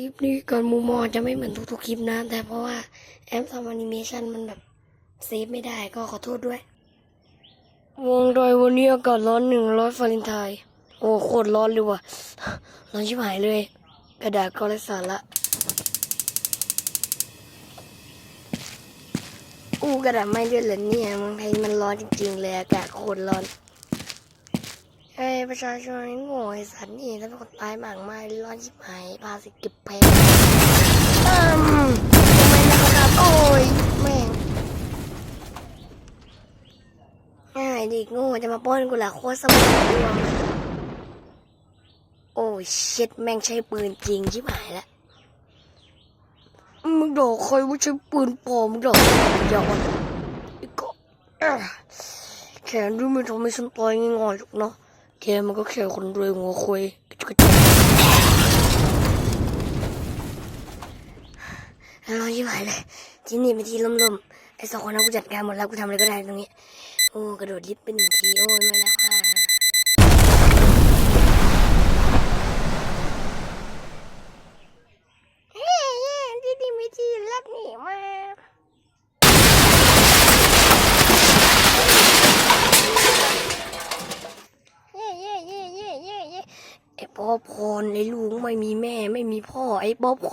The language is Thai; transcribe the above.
คลิปนี้ก่อนมุมอจะไม่เหมือนทุกๆคลิปนะ แต่เพราะว่าแอปทำแอนิเมชันมันแบบเซฟไม่ได้ก็ขอโทษด้วย วงโดยวันนี้อากาศร้อนหนึ่งร้อยฟาเรนไทน์โอ้โคตรร้อนเลยว่ะ ร้อนชิบหายเลย กระดาษก็ไร้สาระอู้กระดาษไม่ด้วยเหรอเนี่ยเมืองไทยมันร้อนจริงๆเลยอากาศโคตรร้อน ไอ้ประชาชนโง่ไอ้สัตว์นี่ถ้าเป็นคนตายหมากมาร้อนชิบหายภาษีเก็บแพงอืมทำไมนะครับโอ้ยแม่งง่ายดิโง่จะมาป้อนกูละโคตรสมองรวมโอ้ชิตแม่งใช้ปืนจริงชิบหายละมึงดอกใครว่าใช้ปืนปลอมมึงดอกยอนไอ้ก็แขนดูไม่ทำให้ฉันตายง่ายๆหรอกเนาะ แกมันก็แค่คนรวยหัวคุยกระจกร้อนชิบหายเลยที่นี่เป็นที่ลมๆไอ้สองคนนั้นกูจัดการหมดแล้วกูทำอะไรก็ได้ตรงนี้ โอ้กระโดดลิฟต์เป็นหนึ่งทีโอ้ยไม่แล้วค่ะเฮ้ยเย้ที่ดีไม่ทีรักหนีมากเย้เย้เย้เย้เย้เย้ ไอ้ป๊อปคอร์นไอ้ลุงไม่มีแม่ไม่มีพ่อไอ้ป๊อปคอร์น